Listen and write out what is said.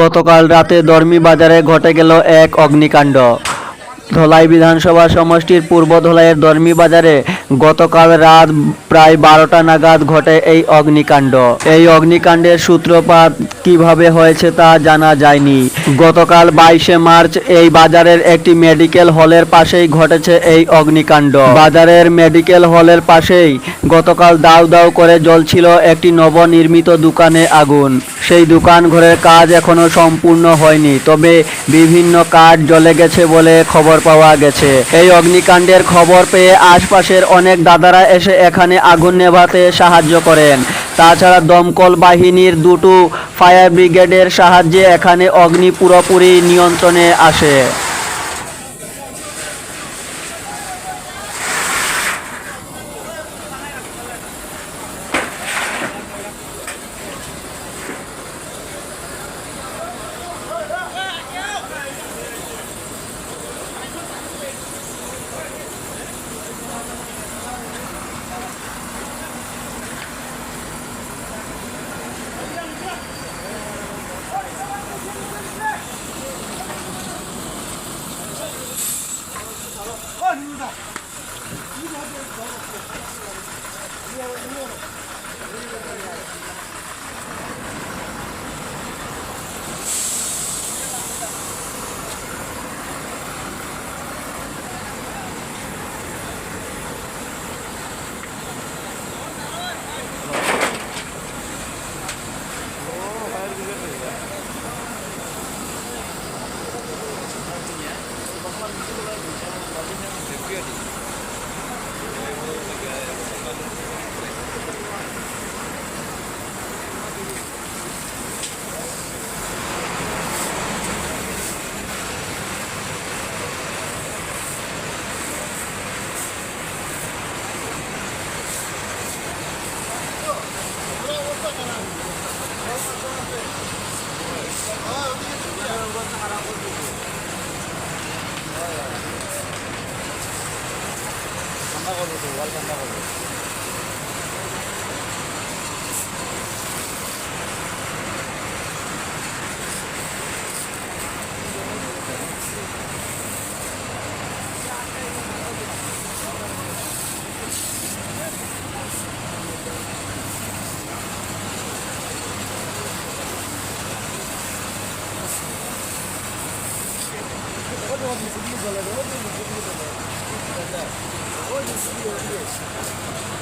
গতকাল রাতে দর্মি বাজারে ঘটে গেল এক অগ্নিকাণ্ড। ধলাই বিধানসভা সমষ্টির পূর্ব ধলাইয়ের দর্মি বাজারে গতকাল রাত প্রায় বারোটা নাগাদ ঘটে এই অগ্নিকাণ্ড। এই অগ্নিকাণ্ডের সূত্রপাত কীভাবে হয়েছে তা জানা যায়নি। গতকাল বাইশে মার্চ এই বাজারের একটি মেডিকেল হলের পাশেই ঘটেছে এই অগ্নিকাণ্ড। বাজারের মেডিকেল হলের পাশেই গতকাল দাউ দাউ করে জ্বলছিল একটি নবনির্মিত দোকানে আগুন। সেই দোকান ঘরের কাজ এখনও সম্পূর্ণ হয়নি, তবে বিভিন্ন কাঠ জ্বলে গেছে বলে খবর পাওয়া গেছে। এই অগ্নিকাণ্ডের খবর পেয়ে আশপাশের অনেক দাদারা এসে এখানে আগুন নেভাতে সাহায্য করেন। তাছাড়া দমকল বাহিনীর দুটো ফায়ার ব্রিগেডের সাহায্যে এখানে অগ্নি পুরোপুরি নিয়ন্ত্রণে আসে। security. জল ঠান্ডা করবো What do you want me to do? Gördüğünüz gibi görüyoruz.